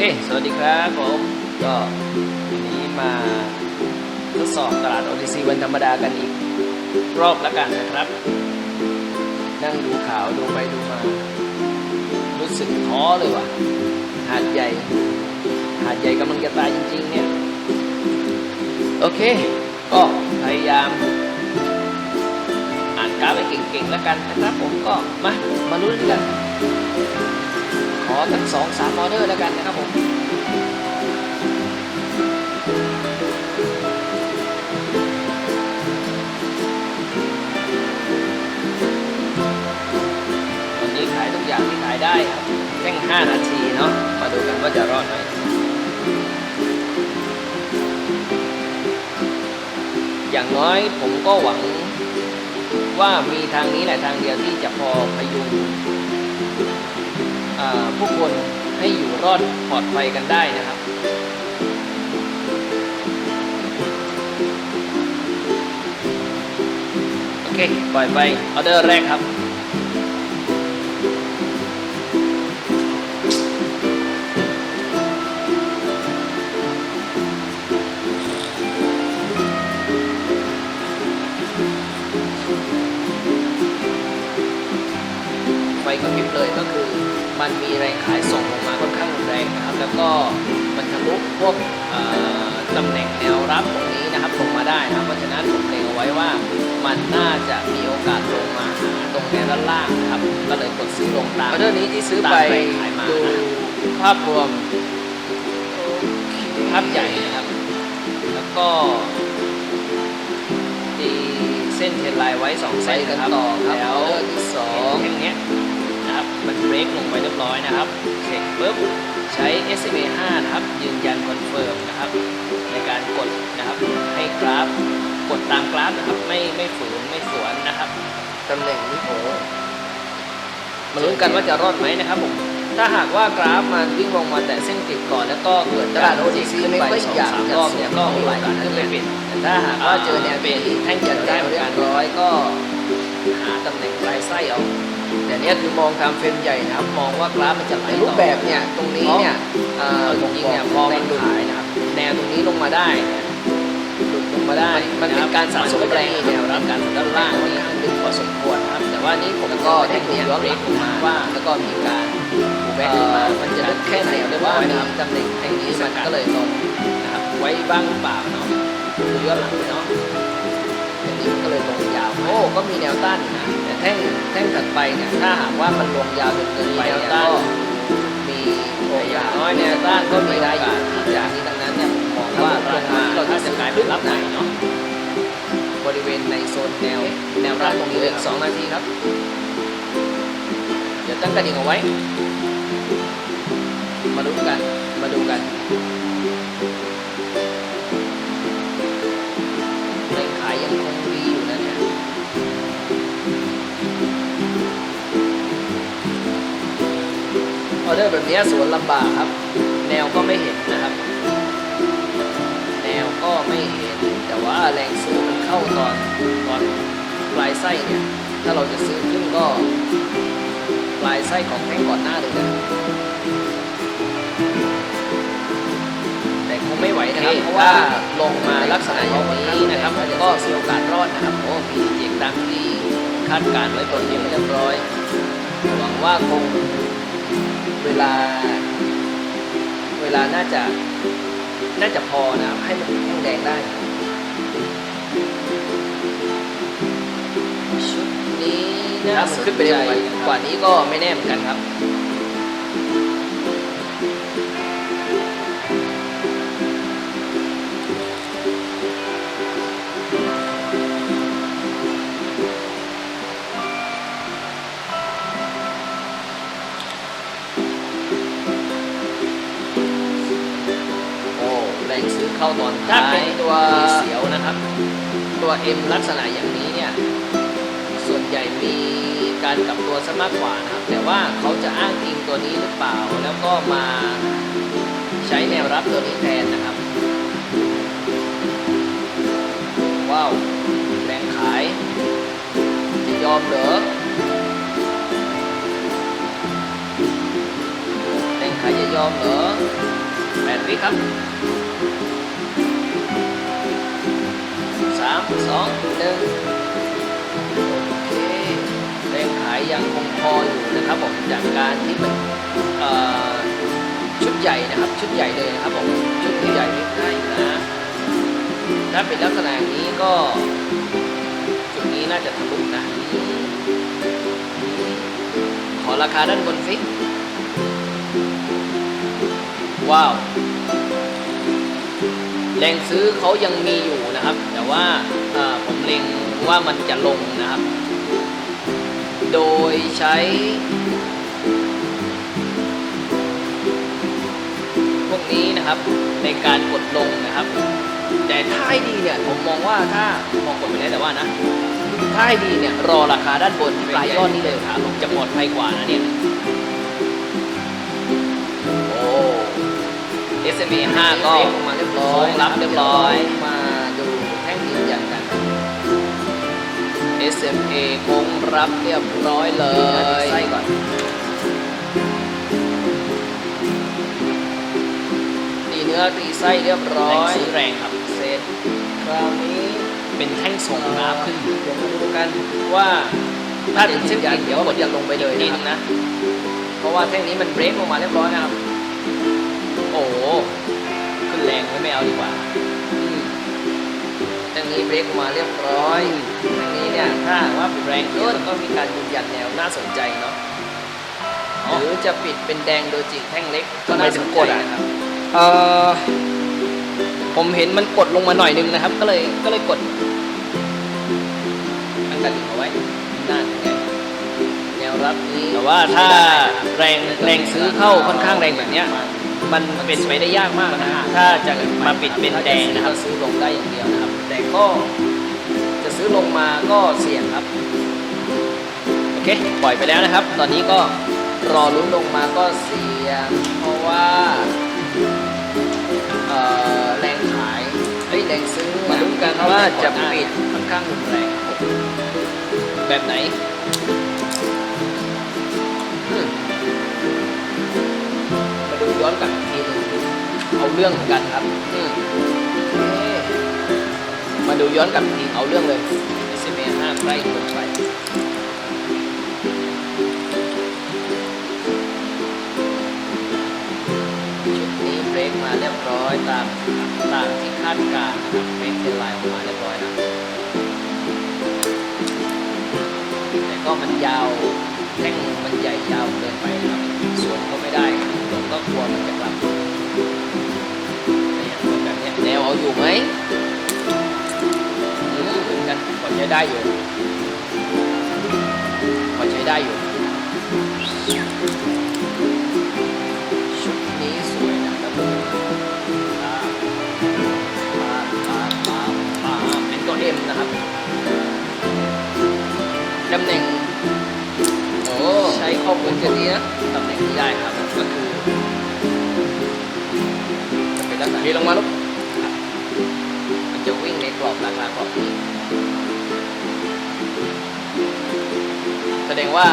เค สวัสดีครับผม ก็วันนี้มาทดสอบตลาด OTC วันธรรมดากันอีก รอบแล้วกันนะครับ นั่งดูข่าวดูไปดูมา รู้สึกท้อเลยว่ะ หาดใหญ่ หาดใหญ่กำลังจะตายจริงๆเนี่ย โอเค ก็พยายามอ่านกราฟไปเก่งๆแล้วกันนะครับผมก็มา มาลุ้นกัน ขอทั้งสองสามออเดอร์แล้วกันนะครับผมวันนี้ขายทุกอย่างที่ขายได้ครับแค่5นาทีเนาะมาดูกันว่าจะรอดไหมอย่างน้อยผมก็หวังว่ามีทางนี้แหละทางเดียวที่จะพอพยุง ผู้คนให้อยู่รอดปลอดภัยกันได้นะครับโอเคปล่อยไปออเดอร์แรกครับ ก็มันทะลุพวกเอ่อตำแหน่งแนวรับตรงนี้นะครับลงมาได้นะครับเพราะฉะนั้นผมเล็งเอาไว้ว่ามันน่าจะมีโอกาสลงมาหาตรงแนวด้านล่างนะครับ ก็เลยกดซื้อลงตามออเดอร์นี้ที่ซื้อไปตามแรงขายมาดูนะครับภาพรวมภาพใหญ่นะครับ แล้วก็ตีเส้นเทรนไลน์ไว้สองไปเส้นกันนะครับต่อครับแล้อวอเดอร์ที่สองแท่งเนี้ยนะครับมันเบรกลงไปเรียบร้อยนะครับเสร็จปุ๊บ ใช้ SMA 5นะครับ ยืนยันคอนเฟิร์มนะครับในการกดนะครับให้กราฟกดตามกราฟนะครับไม่ไม่ฝืนไม่สวนนะครับตำแหน่งนี้โอ้มาลุ้นกันว่าจะรอดไหมนะครับผมถ้าหากว่ากราฟมันวิ่งลงมาแต่เส้นกริบก่อนแล้วก็เกิดตลาดโอการทีซีขึ้นไม่ไปค่อยสองอยากสามจะรอบเนี่ยก็ก็มีโอกาสขึ้นไปปิดแต่ถ้าหากว่าเจอแนวเป็นที่แท่งจัดได้เรียบร้อยก็หาตำแหน่งปลายไส้เอา แต่เนี้ยคือมองตามเฟรมใหญ่นะครับ มองว่ากราฟมันจะไหลรูปแบบเนี่ยตรงนี้เนี่ยเอ่อจริงๆเนี่ยมมอองงแรแรงงดูดูขายนะครับแนวตรงนี้ลงมาได้เนี่ยหลุดลงมาได้ มันเป็นการสะสมแรงแนวรับการด้านล่างนี่ลึกพอสมควรนะครับ แต่ว่านี้ผมแล้วก็ได้แท่งถูกเนี้ยย้อนเบรกลงมาว่าแล้วก็มีการถูกแบแบ็กกขึ้ขึ้นนมามามัมันนจะจะลึลึกกแค่แค่ไหไหนนหหรืรืออว่าว่าแนแนววตำแหน่งแห่งนี้มันก็เลยตรงนะครับไว้บ้างเปล่าเนาะดูย้อนหลังไปเนาะอย่างนี้มันก็เลยลงยาวโอ้ก็มีแนวต้านอยู่นะ แท่งแท่งถัดไปเนี่ยถ้าหากว่ามันลงยาวจนเกินไปแนวเนี่ยต้านก็มีโอแต่อย่ากาสน้อยแนวต้านก็มีมีโอได้อยู่ที่จะมีดังนั้นเนี่ยผมมองว่าราคาเราจะกลายเป็นรับไหนเนาะบริเวณในโซนแนวแนวรับตรงนี้เลยสองนาทีครับ เดี๋ยวตั้งกระดิ่งเอาไว้ มาดูกันมาดูกัน ออเดอร์แบบนี้สวนลำบากครับ แนวก็ไม่เห็นนะครับ แนวก็ไม่เห็น แต่ว่าแรงซื้อมันเข้าตอนตอนปลายไส้เนี่ย ถ้าเราจะซื้อขึ้นก็ปลายไส้ของแท่งก่อนหน้าเลยนะแต่คงไม่ไหวนะครับ เพราะว่าลงมาลักษณะอย่างนี้นะครับก็มีโอกาสรอดนะครับโอ้มีเจกดังที่คาดการณ์ไว้ตนนี้เรียบร้อยหวังว่าคง เวลา เวลาน่าจะน่าจะพอนะครับให้มันแห้งแดงได้ชุดนี้นะถ้ามันขึ้นไปเร็วกว่านี้ก็ไม่แน่เหมือนกันครับ ซื้อเข้าตอนท้ายถ้าเป็นตัวมีเสียวนะครับ ตัว M ลักษณะอย่างนี้เนี่ย ส่วนใหญ่มีการกลับตัวซะมากกว่านะครับ แต่ว่าเขาจะอ้างอิงตัวนี้หรือเปล่า แล้วก็มาใช้แนวรับตัวนี้แทนนะครับ ว้าวแรงขาย จะยอมเหรอแรงขายจะยอมเหรอวิครับ สองหนึ่งโอเคแรงขายยังคงพออยู่นะครับผมจากการที่มันเอ่อชุดใหญ่นะครับ ชุดใหญ่เลยนะครับผมชุดที่ใหญ่ไม่ได้อยู่นะถ้าเป็นลักษณะนี้ก็จุดนี้น่าจะทะลุนะขอราคาด้านบนสิว้าวแรงซื้อเขายังมีอยู่นะครับ แต่ว่า เอ่อผมเล็งว่ามันจะลงนะครับ โดยใช้พวกนี้นะครับในการกดลงนะครับ แต่ถ้าให้ดีเนี่ยผมมองว่าถ้ามองกดไปแล้วแต่ว่านะถ้าให้ดีเนี่ยรอราคาด้านบนปลายยอดนี่เลยขาลงจะปลอดภัยกว่านะเนี่ยโอ้ SMA 5ก็เบรออกมาเรียบร้อยโค้งรับเรียบร้อย SMA โค้งรับเรียบร้อยเลยไส้ก่อนตีเนื้อตีไส้เรียบร้อยแรงซื้อแรงครับเซตคราวนี้เป็นแท่งส่งกราฟขึ้นเดี๋ยวมาดูกันว่าถ้าถึงยืเส้นนยันกินเดี๋เดี๋ยยววกกดดยันลงไปเลยนิดนะคนึรับงนะ เพราะว่าแท่งนี้มันเบรกลงมาเรียบร้อยนะครับ โอ้โหขึ้นแรงไว้ไม่เอาดีกว่าอืมแท่งนี้เบรกลงมาเรียบร้อย แท่งนี้เนี่ยถ้าหากว่าแรงเกิเกินนก็มีการยืนยันแนวน่าสนใจเนาะอ๋อหรือจะปิดเป็นแดงโดยจิกแท่งเล็กก็ทำไมน่าถึสงนกใจดอะนะครับเออผมเห็นมันกดลงมาหน่อยนึงนะครับ ก็เลยก็เลยกดอังกฤษเอาไว้น่าสนใจแนวรับนี้แต่ว่าถ้าไม่ได้นะแรงแรงซื้อเข้าค่อนข้างแรงแบบเนี้ยมันเป็นไปได้ยากมากนะถ้าจะมาปิดเป็นแดงนะครับถ้าซื้อลงได้อย่างเดียวนะครับ แต่ก็จะ ซื้อลงมาก็เสี่ยงครับ โอเค ปล่อยไปแล้วนะครับ ตอนนี้ก็รอลุ้นลงมาก็เสี่ยง เพราะว่าเอ่อแรงขายเฮ้ยแรงซื้อมาลุ้นกันเข้ว่าแรงจะก่อนหน้ปิดค่อนข้างรุนแรงแบบไหนอืมมาดูย้อนกลับอีกทีหนึงเอาเรื่องเหมือนกันครับอืมโอเค มาดูย้อนกลับทีเอาเรื่องเลย SMA 5ใกล้ลงไปชุดนี้เบรกมาเรียบร้อยตามตามที่คาดการณ์นะครับเบรกเป็นลายออกมาเรียบร้อยนะแต่ก็มันยาวแท่งมันใหญ่ยาวเกินไปนะครับสวนก็ไม่ได้ผมก็กลัวมันจะกลับเนี่ยแบบนี้แนวเอาอยู่ไหม กันพ ว่า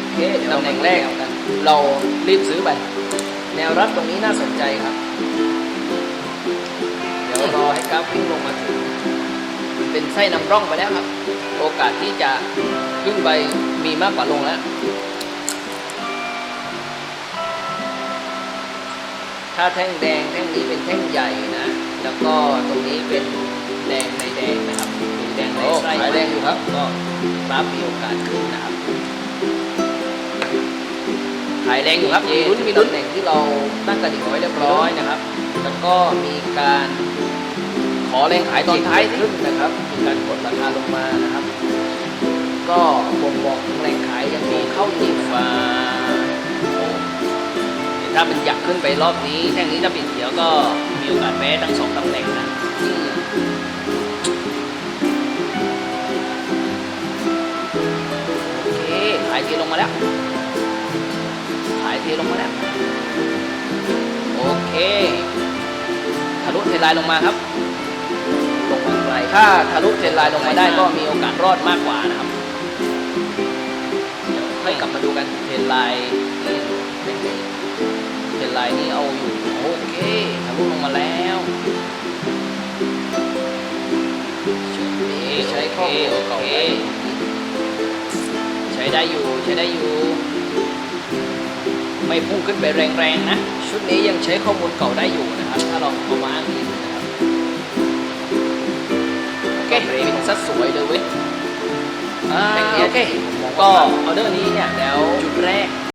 โอเคเดี๋ยวตำแหน่งแรกเรารีบซื้อไป แนวรับตรงนี้น่าสนใจครับ เดี๋ยวรอให้กราฟวิ่งลงมาถึงมันเป็นไส้นำร่องไปแล้วครับ โอกาสที่จะขึ้นไปมีมากกว่าลงแล้ว ถ้าแท่งแดงแท่งนี้เป็นแท่งใหญ่นะ แล้วก็ตรงนี้เป็นแดงในแดงนะครับดูแดงในโอ้ไส้ขายแรงอยู่ครับก็ กราฟมีโอกาสขึ้นนะครับขายแรงอยู่ครับมีลุ้นมีลุ้นตำแหน่งที่เราตั้งกระดิ่งเอาไว้เรียบร้อยนะครับ แล้วก็มีการขอแรงขายตอนท้ายขึ้นนะครับมีการกดราคาลงมานะครับ ก็บ่งบอกถึงแรงขายยังมีเข้าอยู่นะครับฟ้าโอ้ถ้ามันอยากขึ้นไปรอบนี้แท่งนี้ถ้าปิดเดี๋ยวก็มีโอกาสแพ้ทั้งสองตำแหน่งนะ ลงมาแล้วขายเทลงมาแล้วโอเคทะลุเทรนลน์ลงมาครับ ลงมาไกลถ้าทะลุเทรนลน์ลงมาได้ก็มีโอกาสรอดมากกว่านะครับเดี๋ยวค่อยกลับมาดูกันเทรนลน์อืมเป็นไงเทลน์นี่เอาอยู่โอเคทะลุลงมาแล้วชุดนี้ใช้ข้อมูลเก่า ช้ได้อยู่ใช้ได้อยู่ ไม่พุ่งขึ้นไปแรงๆนะ ชุดนี้ยังใช้ข้อมูลเก่าได้อยู่นะครับ ถ้าเราเอามาอ้างอิงนะครับโอเคบินซะสวยเลยเว้ยอ่าโอเค ก็ออเดอร์นี้เนี่ยแล้วจุดแรก